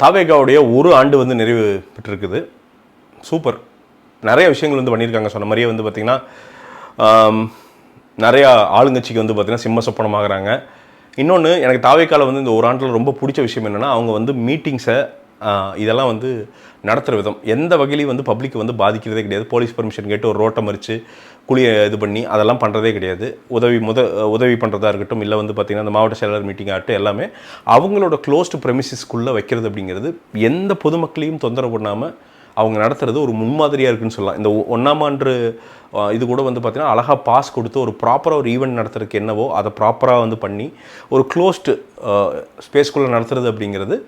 தாவேகாவுடைய ஒரு ஆண்டு வந்து நிறைவு பெற்றிருக்குது. சூப்பர். நிறைய விஷயங்கள் வந்து பண்ணியிருக்காங்க. சொன்ன மாதிரியே வந்து பார்த்திங்கன்னா நிறையா ஆளுங்கட்சிக்கு வந்து பார்த்திங்கன்னா சிம்ம சொப்பனமாகறாங்க. இன்னொன்று எனக்கு தாவேக்கால வந்து இந்த ஒரு ஆண்டில் ரொம்ப பிடிச்ச விஷயம் என்னென்னா அவங்க வந்து மீட்டிங்ஸை இதெல்லாம் வந்து நடத்துகிற விதம். எந்த வகையிலையும் வந்து பப்ளிக் வந்து பாதிக்கிறதே கிடையாது. போலீஸ் பர்மிஷன் கேட்டு ஒரு ரோட்டை மறித்து குழியை இது பண்ணி அதெல்லாம் பண்ணுறதே கிடையாது. உதவி முத உதவி பண்ணுறதா இருக்கட்டும் இல்லை வந்து பார்த்திங்கன்னா அந்த மாவட்ட செயலாளர் மீட்டிங் ஆகட்டும் எல்லாமே அவங்களோட க்ளோஸ்டு ப்ரெமிசஸ்க்குள்ளே வைக்கிறது அப்படிங்கிறது எந்த பொதுமக்களையும் தொந்தரவு பண்ணாமல் அவங்க நடத்துறது ஒரு முன்மாதிரியாக இருக்குன்னு சொல்லலாம். இந்த ஒன்றாம் ஆண்டு இது கூட வந்து பார்த்திங்கன்னா அழகாக பாஸ் கொடுத்து ஒரு ப்ராப்பராக ஒரு ஈவெண்ட் நடத்துறதுக்கு என்னவோ அதை ப்ராப்பராக வந்து பண்ணி ஒரு க்ளோஸ்டு ஸ்பேஸ்க்குள்ளே நடத்துறது அப்படிங்கிறது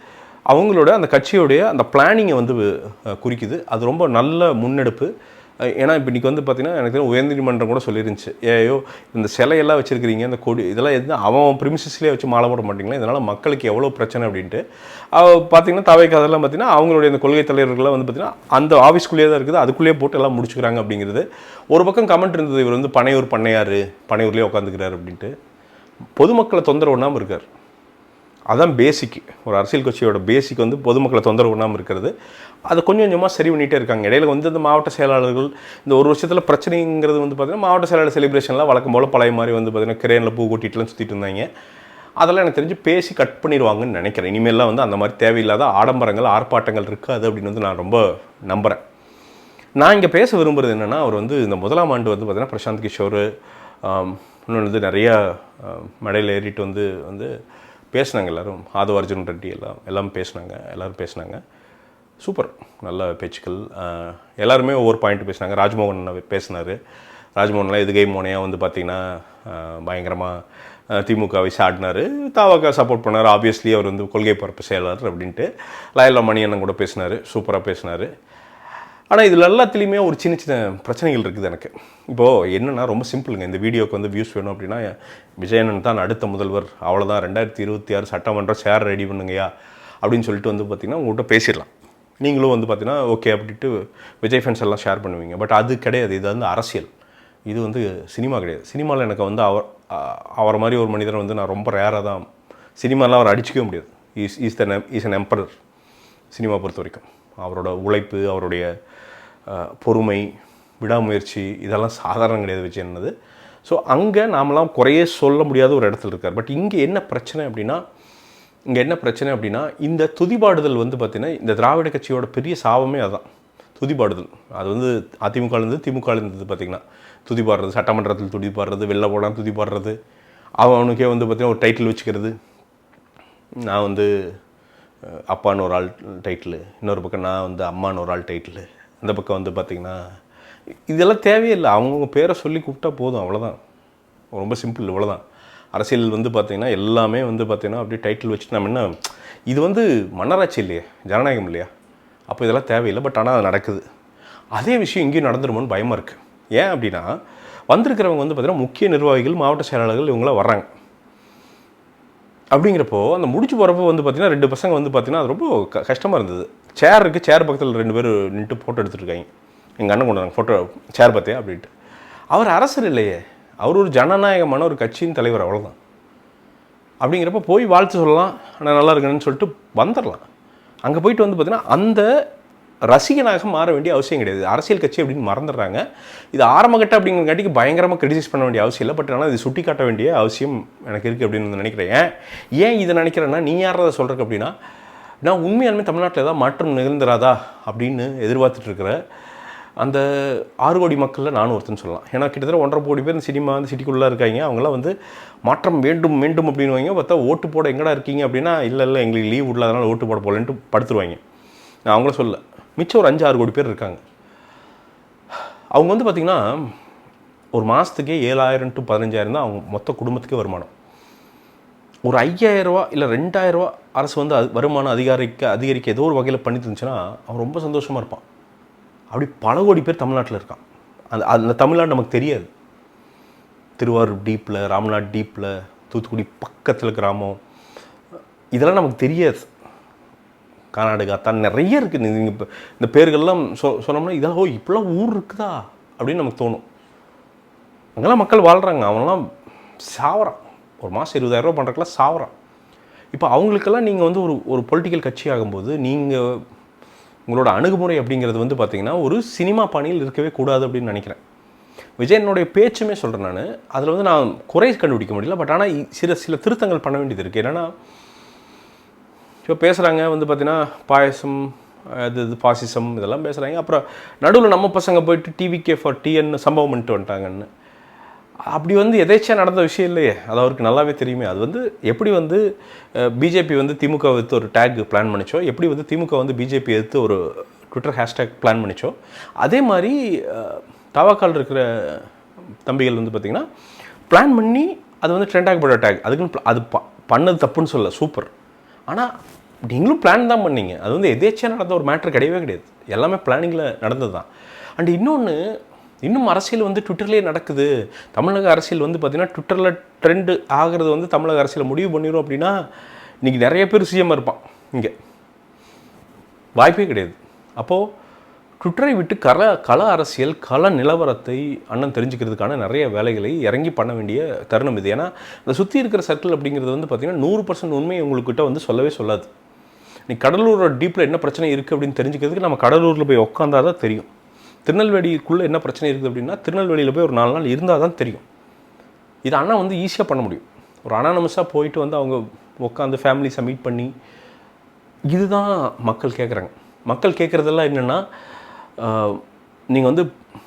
அவங்களோட அந்த கட்சியோடைய அந்த பிளானிங்கை வந்து குறிக்குது. அது ரொம்ப நல்ல முன்னெடுப்பு. ஏன்னா இப்போ இன்றைக்கி வந்து பார்த்தீங்கன்னா எனக்கு தெரியும் உயர்நீதிமன்றம் கூட சொல்லியிருந்துச்சு ஏயோ இந்த சிலையெல்லாம் வச்சுருக்கிறீங்க இந்த கொடி இதெல்லாம் எது அவன் ப்ரிமிசஸ்லேயே வச்சு மாலை போட மாட்டீங்களா? இதனால் மக்களுக்கு எவ்வளோ பிரச்சனை அப்படின்ட்டு. அவ பார்த்தீங்கன்னா தவைக்கு அதெல்லாம் பார்த்தீங்கன்னா அவங்களுடைய இந்த கொள்கை தலைவர்கள்லாம் வந்து பார்த்தீங்கன்னா அந்த ஆஃபீஸ்க்குள்ளேயே தான் இருக்குது. அதுக்குள்ளேயே போட்டு எல்லாம் முடிச்சுக்கிறாங்க அப்படிங்கிறது. ஒரு பக்கம் கமெண்ட் இருந்தது இவர் வந்து பனையூர் பண்ணையார் பனையூர்லேயே உட்காந்துக்கிறார் அப்படின்ட்டு. பொதுமக்களை தொந்தரவு பண்ணாமல் இருக்கார். அதான் பேசிக் ஒரு அரசியல் கட்சியோட பேசிக் வந்து பொதுமக்களை தொந்தரவு பண்ணாமல் இருக்கிறது. அதை கொஞ்சம் கொஞ்சமாக சரி பண்ணிகிட்டே இருக்காங்க. இடையில வந்து இந்த மாவட்ட செயலாளர்கள் இந்த ஒரு வருஷத்தில் பிரச்சனைங்கிறது வந்து பார்த்திங்கன்னா மாவட்ட செயலாளர் செலிப்ரேஷன்லாம் வழக்கம் போல் பழைய மாதிரி வந்து பார்த்திங்கன்னா கிரேனில் பூ கூட்டிகிட்டுலாம் சுற்றிட்டு இருந்தாங்க. அதெல்லாம் எனக்கு தெரிஞ்சு பேசி கட் பண்ணிடுவாங்கன்னு நினைக்கிறேன். இனிமேல்லாம் வந்து அந்த மாதிரி தேவையில்லாத ஆடம்பரங்கள் ஆர்ப்பாட்டங்கள் இருக்காது அப்படின்னு வந்து நான் ரொம்ப நம்புகிறேன் நான் இங்கே பேச விரும்புகிறது என்னென்னா அவர் வந்து இந்த முதலாம் ஆண்டு வந்து பார்த்திங்கன்னா பிரசாந்த் கிஷோர் இன்னொன்று வந்து நிறையா மடையில் ஏறிட்டு வந்து வந்து பேசினாங்க எல்லாரும். ஆதவ அர்ஜுன் ரெட்டி எல்லாம் எல்லாம் பேசினாங்க. எல்லோரும் பேசினாங்க. சூப்பர். நல்ல பேச்சுக்கள். எல்லாருமே ஒவ்வொரு பாயிண்ட் பேசினாங்க. ராஜ்மோகன் பேசினார். ராஜ்மோகன்லாம் எதுகை மோனையாக வந்து பார்த்திங்கன்னா பயங்கரமாக திமுகவை சாடினார். தாவாக்கா சப்போர்ட் பண்ணார். ஆப்வியஸ்லி அவர் வந்து கொள்கை பரப்பு செயலாளர் அப்படின்ட்டு. லயலா மணியண்ணன் கூட பேசினார். சூப்பராக பேசினார். ஆனால் இதில் எல்லாத்துலேயுமே ஒரு சின்ன சின்ன பிரச்சனைகள் இருக்குது எனக்கு. இப்போது என்னென்னா ரொம்ப சிம்பிளுங்க. இந்த வீடியோக்கு வந்து வியூஸ் வேணும் அப்படின்னா விஜயனன் தான் அடுத்த முதல்வர். அவ்வளோதான் ரெண்டாயிரத்தி இருபத்தி ஆறு சட்டமன்றம் ஷேர் ரெடி பண்ணுங்கயா அப்படின்னு சொல்லிட்டு வந்து பார்த்திங்கன்னா உங்கள்கிட்ட பேசிடலாம். நீங்களும் வந்து பார்த்தீங்கன்னா ஓகே அப்படின்ட்டு விஜய் ஃபேன்ஸ் எல்லாம் ஷேர் பண்ணுவீங்க. பட் அது கிடையாது. இது வந்து அரசியல். இது வந்து சினிமா கிடையாது. சினிமாவில் எனக்கு வந்து அவர் அவரை மாதிரி ஒரு மனிதர் வந்து நான் ரொம்ப ரேராக தான் சினிமாலாம் அவர் அடிச்சிக்கவே முடியாது. Is is the is an emperor cinema பொறுத்த வரைக்கும் அவரோட உழைப்பு அவருடைய பொறுமை விடாமுயற்சி இதெல்லாம் சாதாரணம் கிடையாது விஜயன்னது ஸோ அங்கே நாமெல்லாம் குறையே சொல்ல முடியாத ஒரு இடத்துல இருக்கார். பட் இங்கே என்ன பிரச்சனை அப்படின்னா இங்கே என்ன பிரச்சனை அப்படின்னா இந்த துதிபாடுதல் வந்து பார்த்திங்கன்னா இந்த திராவிட கட்சியோட பெரிய சாபமே அதுதான் துதிபாடுதல். அது வந்து அதிமுகலேருந்து திமுகலேருந்து பார்த்திங்கன்னா துதிபாடுறது சட்டமன்றத்தில் துதிபாடுறது வெளில போனால் அவன் அவனுக்கே வந்து பார்த்திங்கன்னா ஒரு டைட்டில் வச்சுக்கிறது. நான் வந்து அப்பான்னு ஒரு ஆள் டைட்டிலு இன்னொரு பக்கம் நான் வந்து அம்மான்னு ஒரு ஆள் டைட்டிலு அந்த பக்கம் வந்து பார்த்திங்கன்னா இதெல்லாம் தேவையில்லை. அவங்கவுங்க பேரை சொல்லி கூப்பிட்டா போதும் அவ்வளோதான் ரொம்ப சிம்பிள் இவ்வளோதான் அரசியல் வந்து பார்த்திங்கன்னா எல்லாமே வந்து பார்த்திங்கன்னா அப்படியே டைட்டில் வச்சுட்டு நம்ம என்ன இது வந்து மன்னராட்சி இல்லையே ஜனநாயகம் இல்லையா? அப்போ இதெல்லாம் தேவையில்லை பட் ஆனால் அது நடக்குது. அதே விஷயம் இங்கேயும் நடந்துருமோன்னு பயமாக இருக்குது ஏன் அப்படின்னா வந்திருக்கிறவங்க வந்து பார்த்திங்கன்னா முக்கிய நிர்வாகிகள் மாவட்ட செயலாளர்கள் இவங்களாம் வர்றாங்க. அப்படிங்கிறப்போ அந்த முடிச்சு போகிறப்போ வந்து பார்த்திங்கன்னா ரெண்டு பசங்க வந்து பார்த்தீங்கன்னா அது ரொம்ப க கஷ்டமாக இருந்தது. சேர் இருக்குது சேர் பக்கத்தில் ரெண்டு பேர் நின்று ஃபோட்டோ எடுத்துருக்காங்க எங்கள் அண்ணன் கொண்டு வராங்க ஃபோட்டோ சேர் பார்த்தே அப்படின்ட்டு. அவர் அரசர் இல்லையே. அவர் ஒரு ஜனநாயகமான ஒரு கட்சியின் தலைவர் அவ்வளோதான் அப்படிங்கிறப்ப போய் வாழ்த்து சொல்லலாம் ஆனால் நல்லா இருக்கணும்னு சொல்லிட்டு வந்துடலாம். அங்கே போயிட்டு வந்து பார்த்தீங்கன்னா அந்த ரசிகனாக மாற வேண்டிய அவசியம் கிடையாது. அரசியல் கட்சி அப்படின்னு மறந்துடுறாங்க. இது ஆரம்பகட்ட அப்படிங்கிறங்காட்டிக்கு பயங்கரமாக கிரிட்டிசைஸ் பண்ண வேண்டிய அவசியம் இல்லை. பட் ஆனால் இது சுட்டி காட்ட வேண்டிய அவசியம் எனக்கு இருக்குது அப்படின்னு வந்து நினைக்கிறேன். ஏன்? ஏன் இதை நினைக்கிறேன்னா நீ யாரதை சொல்கிறக்கு அப்படின்னா நான் உண்மையாலுமே தமிழ்நாட்டில் ஏதாவது மாற்றம் நிகழ்ந்துராதா அப்படின்னு எதிர்பார்த்துட்ருக்கிற அந்த ஆறு கோடி மக்களில் நானும் ஒருத்தன் சொல்லலாம். ஏன்னா கிட்டத்தட்ட ஒன்றரை கோடி பேர் இந்த சினிமா வந்து சிட்டிக்குள்ளே இருக்காங்க. அவங்களாம் வந்து மாற்றம் வேண்டும் வேண்டும் அப்படின்னு வைங்க பார்த்தா ஓட்டு போட எங்கடா இருக்கீங்க அப்படின்னா இல்லை இல்லை எங்களுக்கு லீவ் விடல அதனால் ஓட்டு போட போகலன்ட்டு படுத்துருவாங்க. நான் அவங்கள சொல்ல மிச்சம் ஒரு அஞ்சு ஆறு கோடி பேர் இருக்காங்க. அவங்க வந்து பார்த்திங்கன்னா ஒரு மாதத்துக்கே ஏழாயிரம் டு பதினஞ்சாயிரம் தான் அவங்க மொத்த குடும்பத்துக்கே வருமானம். ஒரு ஐயாயிரரூவா இல்லை ரெண்டாயிரரூவா அரசு வந்து அது வருமானம் அதிகாரிக்க அதிகரிக்க ஏதோ ஒரு வகையில் பண்ணி தந்துச்சுன்னா அவன் ரொம்ப சந்தோஷமாக இருப்பான். அப்படி பல கோடி பேர் தமிழ்நாட்டில் இருக்கான். அந்த அந்த தமிழ்நாடு நமக்கு தெரியாது. திருவாரூர் டீப்பில் ராமநாட் டீப்பில் தூத்துக்குடி பக்கத்தில் கிராமம். இதெல்லாம் நமக்கு தெரியாது. கர்நாடகா தான் நிறைய இருக்குது நீங்கள் இப்போ இந்த பேர்கள்லாம் சொ சொன்னோம்னா இதெல்லாம் ஓ இப்படிலாம் ஊர் இருக்குதா? அப்படின்னு நமக்கு தோணும். அங்கெல்லாம் மக்கள் வாழ்கிறாங்க அவனெல்லாம் சாவறான். ஒரு மாதம் இருபதாயிரரூபா பண்ணுறக்கெல்லாம் சாவறான். இப்போ அவங்களுக்கெல்லாம் நீங்கள் வந்து ஒரு ஒரு பொலிட்டிக்கல் கட்சி ஆகும்போது நீங்கள் உங்களோட அணுகுமுறை அப்படிங்கிறது வந்து பார்த்திங்கன்னா ஒரு சினிமா பாணியில் இருக்கவே கூடாது அப்படின்னு நினைக்கிறேன். விஜயனுடைய பேச்சுமே சொல்கிறேன் நான். அதில் வந்து நான் குறை கண்டுபிடிக்க முடியல. பட் ஆனால் சில சில திருத்தங்கள் பண்ண வேண்டியது இருக்குது என்னென்னா இப்போ பேசுகிறாங்க வந்து பார்த்திங்கன்னா பாயசம் அது இது பாசிசம் இதெல்லாம் பேசுகிறாங்க அப்புறம் நடுவில் நம்ம பசங்க போயிட்டு டிவிகே ஃபார் டிஎன்னு சம்பவம் பண்ணிட்டு வந்துட்டாங்கன்னு. அப்படி வந்து எதேச்சியாக நடந்த விஷயம் இல்லையே. அது அவருக்கு நல்லாவே தெரியுமே. அது வந்து எப்படி வந்து பிஜேபி வந்து திமுக எடுத்து ஒரு டேக் பிளான் பண்ணிச்சோ எப்படி வந்து திமுக வந்து பிஜேபி எடுத்து ஒரு ட்விட்டர் ஹேஷ்டேக் பிளான் பண்ணிச்சோ அதே மாதிரி தவாக்கால் இருக்கிற தம்பிகள் வந்து பார்த்திங்கன்னா பிளான் பண்ணி அது வந்து ட்ரெண்ட் ஆகப்பட்ட டேக் அதுக்குன்னு அது ப- பண்ணது தப்புன்னு சொல்ல சூப்பர் ஆனால் நீங்களும் பிளான் தான் பண்ணீங்க. அது வந்து எதேச்சியாக நடந்த ஒரு மேட்ரு கிடையவே கிடையாது. எல்லாமே பிளானிங்கில் நடந்தது தான் அண்ட் இன்னொன்று இன்னும் அரசியல் வந்து ட்விட்டர்லேயே நடக்குது. தமிழக அரசியல் வந்து பார்த்திங்கன்னா ட்விட்டரில் ட்ரெண்டு ஆகிறது வந்து தமிழக அரசியல் முடிவு பண்ணிடும் அப்படின்னா இன்றைக்கி நிறைய பேர் சிஎம் இருப்பான் இங்கே. வாய்ப்பே கிடையாது. அப்போது ட்விட்டரை விட்டு கல கள அரசியல் கள நிலவரத்தை அண்ணன் தெரிஞ்சுக்கிறதுக்கான நிறைய வேலைகளை இறங்கி பண்ண வேண்டிய தருணம் இது. ஏன்னா இந்த சுற்றி இருக்கிற சர்க்கிள் அப்படிங்கிறது வந்து பார்த்திங்கன்னா நூறு பர்சன்ட் உண்மையை உங்கள்கிட்ட வந்து சொல்லவே சொல்லாது. நீ கடலூரோட டீப்பில் என்ன பிரச்சனை இருக்குது அப்படின்னு தெரிஞ்சுக்கிறதுக்கு நம்ம கடலூரில் போய் உட்காந்தா தான் தெரியும். திருநெல்வேலிக்குள்ளே என்ன பிரச்சனை இருக்குது அப்படின்னா திருநெல்வேலியில் போய் ஒரு நாலு நாள் இருந்தால் தான் தெரியும். இது அண்ணா வந்து ஈஸியாக பண்ண முடியும். ஒரு அனானமஸாக போயிட்டு வந்து அவங்க உட்காந்து ஃபேமிலிஸை மீட் பண்ணி இதுதான் மக்கள் கேட்குறாங்க மக்கள் கேட்குறதெல்லாம் என்னென்னா நீங்கள் வந்து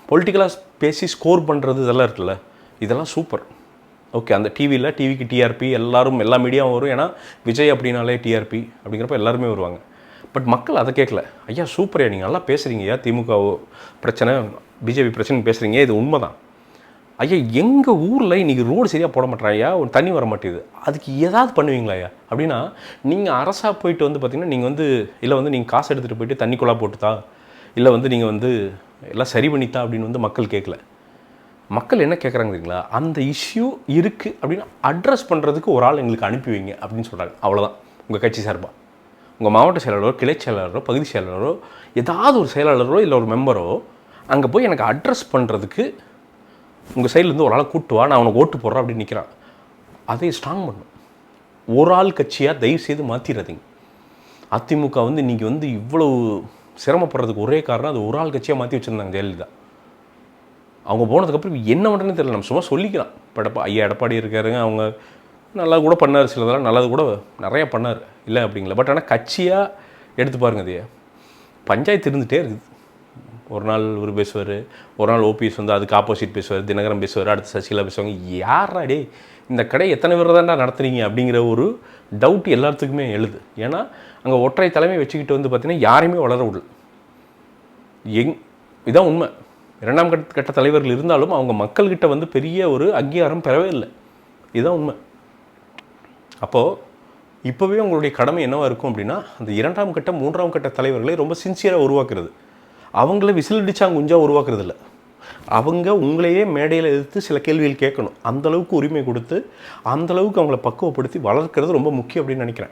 பொலிட்டிக்கலாக பேசி ஸ்கோர் பண்ணுறது இதெல்லாம் இருக்குல்ல இதெல்லாம் சூப்பர் ஓகே அந்த டிவியில் டிவிக்கு டிஆர்பி எல்லோரும் எல்லா மீடியாவும் வரும். ஏன்னா விஜய் அப்படின்னாலே டிஆர்பி அப்படிங்கிறப்ப எல்லாருமே வருவாங்க. பட் மக்கள் அதை கேட்கல. ஐயா சூப்பர்யா நீங்கள் நல்லா பேசுகிறீங்க ஐயா திமுக பிரச்சனை பிஜேபி பிரச்சனை பேசுகிறீங்க இது உண்மை தான் ஐயா எங்கள் ஊரில் இன்றைக்கி ரோடு சரியாக போட மாட்டேறான் ஐயா ஒரு தண்ணி வர மாட்டேங்குது. அதுக்கு ஏதாவது பண்ணுவீங்களா ஐயா? அப்படின்னா நீங்கள் அரசாக போயிட்டு வந்து பார்த்திங்கன்னா நீங்கள் வந்து இல்லை வந்து நீங்கள் காசு எடுத்துகிட்டு போயிட்டு தண்ணி குழா போட்டுத்தா இல்லை வந்து நீங்கள் வந்து எல்லாம் சரி பண்ணித்தா அப்படின்னு வந்து மக்கள் கேட்கல. மக்கள் என்ன கேட்குறாங்க தெரியுங்களா? அந்த இஷ்யூ இருக்குது அப்படின்னு அட்ரஸ் பண்ணுறதுக்கு ஒரு ஆள் எங்களுக்கு அனுப்பி வைங்க அப்படின்னு சொல்கிறாங்க அவ்வளோதான் உங்கள் கட்சி சார்பாக உங்கள் மாவட்ட செயலாளரோ கிளை செயலாளரோ பகுதி செயலாளரோ ஏதாவது ஒரு செயலாளரோ இல்லை ஒரு மெம்பரோ அங்கே போய் எனக்கு அட்ரஸ் பண்ணுறதுக்கு உங்கள் சைட்லேருந்து ஒரு ஆளை கூட்டு வா நான் அவனை ஓட்டு போடுறேன் அப்படின்னு நிற்கிறான் அதை ஸ்ட்ராங் பண்ணும். ஒரு ஆள் கட்சியாக தயவு செய்து மாற்றிடாதீங்க அதிமுக வந்து இன்றைக்கி வந்து இவ்வளவு சிரமப்படுறதுக்கு ஒரே காரணம் அது ஒரு ஆள் கட்சியாக மாற்றி வச்சுருந்தாங்க ஜெயலலிதா. அவங்க போனதுக்கப்புறம் என்ன பண்ணுறேன்னு தெரியல. நம்ம சும்மா சொல்லிக்கலாம். இப்போ எடப்பா ஐயா எடப்பாடி இருக்காருங்க அவங்க நல்லா கூட பண்ணார் சிலதெல்லாம் நல்லது கூட நிறையா பண்ணார். இல்லை அப்படிங்கல. பட் ஆனால் கட்சியாக எடுத்து பாருங்க அதையே. பஞ்சாயத்து இருந்துகிட்டே இருக்குது. ஒரு நாள் இவர் பேசுவார் ஒரு நாள் ஓபிஎஸ் வந்து அதுக்கு ஆப்போசிட் பேசுவார் தினகரன் பேசுவார் அடுத்து சசிகலா பேசுவாங்க. யாரா டே இந்த கடை எத்தனை பேர் தான்டா நடத்துறீங்க அப்படிங்கிற ஒரு டவுட் எல்லாத்துக்குமே எழுது. ஏன்னா அங்கே ஒற்றை தலைமை வச்சுக்கிட்டு வந்து பார்த்தீங்கன்னா யாரையுமே வளர விடல. எங் இதான் உண்மை. இரண்டாம் கட்ட கட்ட தலைவர்கள் இருந்தாலும் அவங்க மக்கள்கிட்ட வந்து பெரிய ஒரு அங்கீகாரம் பெறவே இல்லை. இதுதான் உண்மை. அப்போது இப்போவே உங்களுடைய கடமை என்னவாக இருக்கும் அப்படின்னா அந்த இரண்டாம் கட்ட மூன்றாம் கட்ட தலைவர்களை ரொம்ப சின்சியராக உருவாக்குறது. அவங்கள விசிலடிச்சா குஞ்சா உருவாக்குறது இல்லை அவங்க உங்களையே மேடையில் எதிர்த்து சில கேள்விகள் கேட்கணும். அந்தளவுக்கு உரிமை கொடுத்து அந்தளவுக்கு அவங்கள பக்குவப்படுத்தி வளர்க்குறது ரொம்ப முக்கியம் அப்படின்னு நினைக்கிறேன்.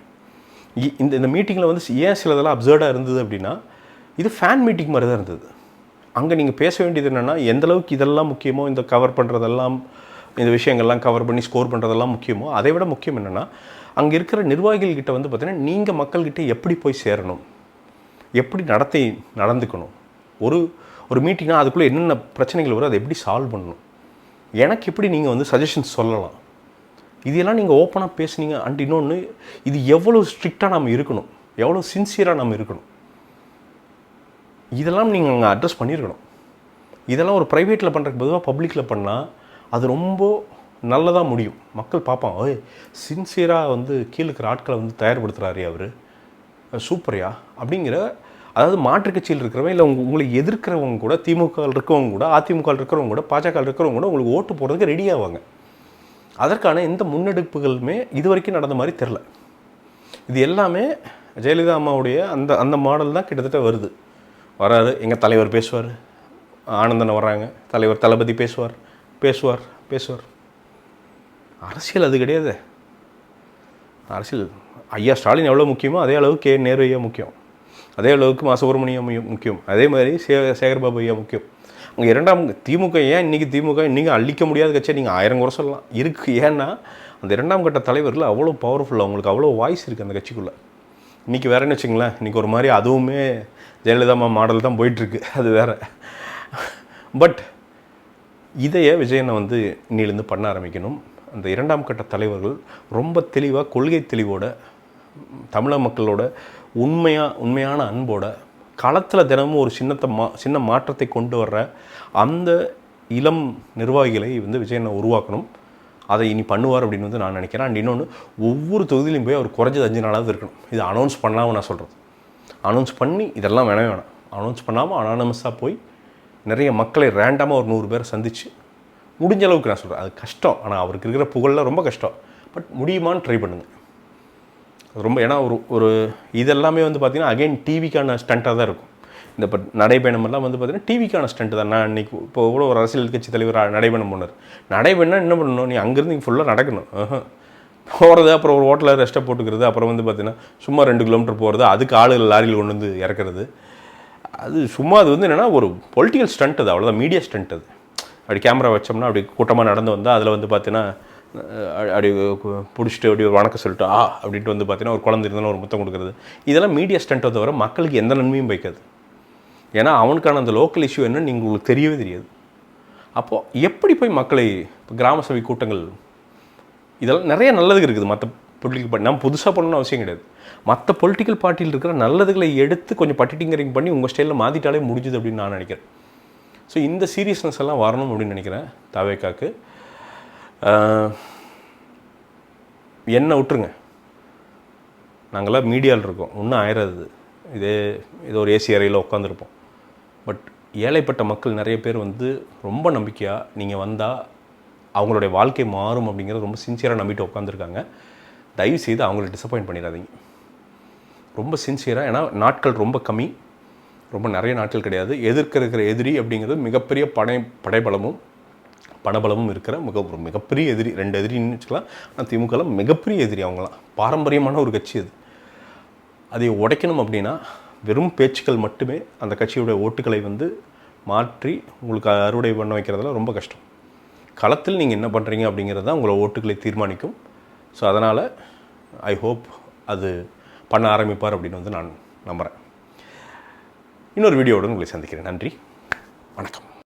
இ- இந்த இந்த மீட்டிங்கில் வந்து ஏன் சிலதெல்லாம் அப்சர்டாக இருந்தது அப்படின்னா இது ஃபேன் மீட்டிங் மாதிரி தான் இருந்தது. அங்கே நீங்கள் பேச வேண்டியது என்னென்னா எந்தளவுக்கு இதெல்லாம் முக்கியமோ இந்த கவர் பண்ணுறதெல்லாம் இந்த விஷயங்கள்லாம் கவர் பண்ணி ஸ்கோர் பண்ணுறதெல்லாம் முக்கியமோ அதை விட முக்கியம் என்னென்னா அங்கே இருக்கிற நிர்வாகிகள் கிட்ட வந்து பார்த்திங்கன்னா நீங்கள் மக்கள்கிட்ட எப்படி போய் சேரணும்? எப்படி நடத்தை நடந்துக்கணும்? ஒரு ஒரு மீட்டிங்னா அதுக்குள்ளே என்னென்ன பிரச்சனைகள் வரும் அதை எப்படி சால்வ் பண்ணணும்? எனக்கு எப்படி நீங்கள் வந்து சஜஷன்ஸ் சொல்லலாம்? இதெல்லாம் நீங்கள் ஓப்பனாக பேசுனீங்க. அண்ட் இன்னொன்று இது எவ்வளோ ஸ்ட்ரிக்டாக நம்ம இருக்கணும்? எவ்வளோ சின்சியராக நம்ம இருக்கணும்? இதெல்லாம் நீங்கள் அங்கே அட்ரஸ் பண்ணியிருக்கணும். இதெல்லாம் ஒரு ப்ரைவேட்டில் பண்ணுறதுக்கு பொதுவாக பப்ளிக்கில் பண்ணால் அது ரொம்ப நல்லதாக முடியும். மக்கள் பார்ப்பான் ஓய் சின்சியராக வந்து கீழே இருக்கிற ஆட்களை வந்து தயார்படுத்துகிறாரே அவர். சூப்பர்யா அப்படிங்கிற அதாவது மாற்றுக் கட்சியில் இருக்கிறவங்க இல்லை உங்க உங்களை எதிர்க்கிறவங்க கூட திமுக இருக்கிறவங்க கூட அதிமுக இருக்கிறவங்க கூட பாஜக இருக்கிறவங்க கூட உங்களுக்கு ஓட்டு போடுறதுக்கு ரெடி ஆவாங்க. அதற்கான எந்த முன்னெடுப்புகளுமே இது வரைக்கும் நடந்த மாதிரி தெரில இது எல்லாமே ஜெயலலிதா அம்மாவுடைய அந்த அந்த மாடல் தான் கிட்டத்தட்ட வருது. வராரு எங்கள் தலைவர் பேசுவார். ஆனந்தன் வர்றாங்க தலைவர் தளபதி பேசுவார். பேசுவார் பேசுவார். அரசியல் அது கிடையாது. அரசியல் ஐயா ஸ்டாலின் எவ்வளோ முக்கியமோ அதே அளவுக்கு கே. நேரு ஐயா முக்கியம். அதே அளவுக்கு மா. சுப்பிரமணியம் முக்கியம். அதே மாதிரி சே. சேகர்பாபு ஐயா முக்கியம். அங்கே இரண்டாம் திமுக ஏன் இன்றைக்கி திமுக இன்றைக்கி அழிக்க முடியாத கட்சியை? நீங்கள் ஆயிரம் குறை சொல்லலாம். இருக்குது ஏன்னா அந்த இரண்டாம் கட்ட தலைவரில் அவ்வளோ பவர்ஃபுல் அவங்களுக்கு அவ்வளோ வாய்ஸ் இருக்குது அந்த கட்சிக்குள்ளே. இன்றைக்கி வேறேன்னு வச்சுங்களேன் இன்றைக்கி ஒரு மாதிரி அதுவுமே ஜெயலலிதா மாடல் தான் போயிட்டுருக்கு அது வேற. பட் இதையே விஜயனை வந்து இன்னிலிருந்து பண்ண ஆரம்பிக்கணும். அந்த இரண்டாம் கட்ட தலைவர்கள் ரொம்ப தெளிவாக கொள்கை தெளிவோட தமிழக மக்களோட உண்மையாக உண்மையான அன்போட களத்தில் தினமும் ஒரு சின்னத்தை மா சின்ன மாற்றத்தை கொண்டு வர்ற அந்த இளம் நிர்வாகிகளை வந்து விஜயனை உருவாக்கணும். அதை இனி பண்ணுவார் அப்படின்னு வந்து நான் நினைக்கிறேன். அண்ட் இன்னொன்று ஒவ்வொரு தொகுதியிலையும் போய் அவர் குறைஞ்சது அஞ்சு நாளாவது இருக்கணும். இது அனௌன்ஸ் பண்ணாமல் நான் சொல்கிறது அனௌன்ஸ் பண்ணி இதெல்லாம் வேணவே வேணாம். அனௌன்ஸ் பண்ணாமல் அனானமஸாக போய் நிறைய மக்களை ரேண்டமாக ஒரு நூறு பேரை சந்தித்து முடிஞ்ச அளவுக்கு நான் சொல்கிறேன் அது கஷ்டம். ஆனால் அவருக்கு இருக்கிற புகழில் ரொம்ப கஷ்டம். பட் முடியுமான்னு ட்ரை பண்ணுங்கள் அது ரொம்ப ஏன்னா ஒரு ஒரு இதெல்லாமே வந்து பார்த்திங்கன்னா அகைன் டிவிக்கான ஸ்டண்ட்டாக தான் இருக்கும். இந்த இப்போ நடைபயணம் எல்லாம் வந்து பார்த்தீங்கன்னா டிவிக்கான ஸ்டண்ட் தான். நான் இன்னைக்கு இப்போ கூட ஒரு அரசியல் கட்சி தலைவர் நடைபயணம் பண்ணார் நடைபயணம்னா என்ன பண்ணணும்? நீ அங்கேருந்து இங்கே ஃபுல்லாக நடக்கணும். போகிறது அப்புறம் ஒரு ஹோட்டலில் ரெஸ்ட்டை போட்டுக்கிறது அப்புறம் வந்து பார்த்தீங்கன்னா சும்மா ரெண்டு கிலோமீட்டர் போகிறது அதுக்கு ஆளுகள் லாரியில் கொண்டு வந்து இறக்குறது. அது சும்மா அது வந்து என்னென்னா ஒரு பொலிட்டிக்கல் ஸ்டண்ட் அது அவ்வளோதான் மீடியா ஸ்டண்ட் அது. அப்படி கேமரா வச்சோம்னா அப்படி கூட்டமாக நடந்து வந்தால் அதில் வந்து பார்த்தீங்கன்னா அப்படி பிடிச்சிட்டு அப்படி ஒரு வணக்கம் சொல்லிட்டு ஆ அப்படின்ட்டு வந்து பார்த்தீங்கன்னா ஒரு குழந்தை இருந்தாலும் ஒரு முத்தம் கொடுக்குறது. இதெல்லாம் மீடியா ஸ்டண்ட்டை தவிர மக்களுக்கு எந்த நன்மையும் வைக்காது ஏன்னா அவனுக்கான அந்த லோக்கல் இஷ்யூ என்னன்னு நீங்கள் உங்களுக்கு தெரியவே தெரியாது. அப்போது எப்படி போய் மக்களை இப்போ கிராம சபை கூட்டங்கள் இதெல்லாம் நிறைய நல்லதுக்கு இருக்குது. மற்ற பொலிட்டிக்கல் பார்ட்டி நம்ம புதுசாக பண்ணணும்னு அவசியம் கிடையாது. மற்ற பொலிட்டிக்கல் பார்ட்டியில் இருக்கிற நல்லதுகளை எடுத்து கொஞ்சம் பட்டிட்டிங்கரிங் பண்ணி உங்கள் ஸ்டைலில் மாற்றிட்டாலே முடிஞ்சுது அப்படின்னு நான் நினைக்கிறேன். ஸோ இந்த சீரியஸ்னஸ் எல்லாம் வரணும் அப்படின்னு நினைக்கிறேன் தாவேக்காக்கு. என்ன விட்டுருங்க. நாங்களாம் மீடியாவில் இருக்கோம். ஒன்றும் ஆயிராது. இதே ஏதோ ஒரு ஏசி அறையில் உட்காந்துருப்போம் பட் ஏழைப்பட்ட மக்கள் நிறைய பேர் வந்து ரொம்ப நம்பிக்கையாக நீங்கள் வந்தால் அவங்களுடைய வாழ்க்கை மாறும் அப்படிங்கிறத ரொம்ப சின்சியராக நம்பிட்டு உட்காந்துருக்காங்க தயவு செய்து அவங்கள டிசப்பாயிண்ட் பண்ணிடாதீங்க. ரொம்ப சின்சியராக ஏன்னா நாட்கள் ரொம்ப கம்மி. ரொம்ப நிறைய நாட்கள் கிடையாது. எதிர்க்க இருக்கிற எதிரி அப்படிங்கிறது மிகப்பெரிய படை படைபலமும் பணபலமும் இருக்கிற மிக ஒரு மிகப்பெரிய எதிரி ரெண்டு எதிரின்னு வச்சுக்கலாம். ஆனால் திமுகலாம் மிகப்பெரிய எதிரி அவங்களாம் பாரம்பரியமான ஒரு கட்சி அது. அதை உடைக்கணும் அப்படின்னா வெறும் பேச்சுக்கள் மட்டுமே அந்த கட்சியுடைய ஓட்டுகளை வந்து மாற்றி உங்களுக்கு அறுவடை பண்ண வைக்கிறதுல ரொம்ப கஷ்டம். களத்தில் நீங்கள் என்ன பண்ணுறீங்க அப்படிங்கிறது தான் உங்களை ஓட்டுகளை தீர்மானிக்கும். ஸோ அதனால் ஐ ஹோப் அது பண்ண ஆரம்பிப்பார் அப்படின்னு வந்து நான் நம்புகிறேன் இன்னொரு வீடியோவுடன் உங்களை சந்திக்கிறேன். நன்றி. வணக்கம்.